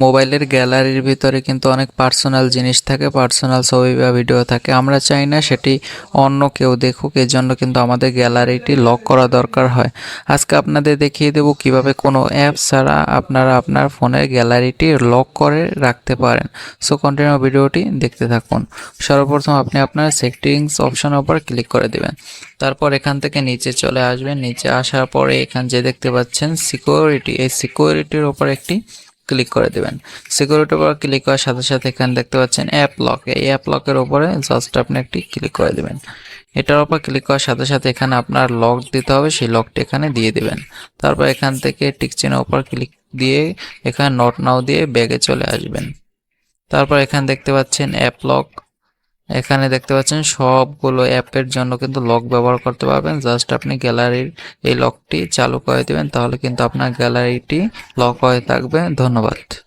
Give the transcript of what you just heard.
মোবাইলের গ্যালারির ভিতরে কিন্তু অনেক পার্সোনাল জিনিস থাকে, পার্সোনাল ছবি বা ভিডিও থাকে। আমরা চাই না সেটি অন্য কেউ দেখুক এর জন্য কিন্তু আমাদের গ্যালারিটি লক করা দরকার হয়। আজকে আপনাদের দেখিয়ে দেব কীভাবে কোনো অ্যাপ ছাড়া আপনারা আপনার ফোনের গ্যালারিটি লক করে রাখতে পারেন। সো কন্টিনিউ ভিডিওটি দেখতে থাকুন। সর্বপ্রথম আপনি আপনার সেটিংস অপশনের উপর ক্লিক করে দেবেন। তারপর এখান থেকে নিচে চলে আসবেন। নিচে আসার পরে এখান যে দেখতে পাচ্ছেন সিকিউরিটি এই সিকিউরিটির ওপর একটি ক্লিক করে দেবেন। সিকিউরিটির উপর ক্লিক করার সাথে সাথে এখানে দেখতে পাচ্ছেন অ্যাপ লক এই অ্যাপ লকের উপরে জাস্ট আপনি একটি ক্লিক করে দেবেন। এটার উপর ক্লিক করার সাথে সাথে এখানে আপনার লক দিতে হবে, সেই লকটি এখানে দিয়ে দেবেন। তারপর এখান থেকে টিক চিহ্নের উপর ক্লিক দিয়ে এখানে নট নাও দিয়ে ব্যাগে চলে আসবেন। তারপর এখানে দেখতে পাচ্ছেন অ্যাপ লক এখানে দেখতে পাচ্ছেন সবগুলো অ্যাপের জন্য কিন্তু লক ব্যবহার করতে পারবেন। জাস্ট আপনি গ্যালারির এই লকটি চালু করে দেবেন, তাহলে কিন্তু আপনার গ্যালারিটি লক হয়ে থাকবে। ধন্যবাদ।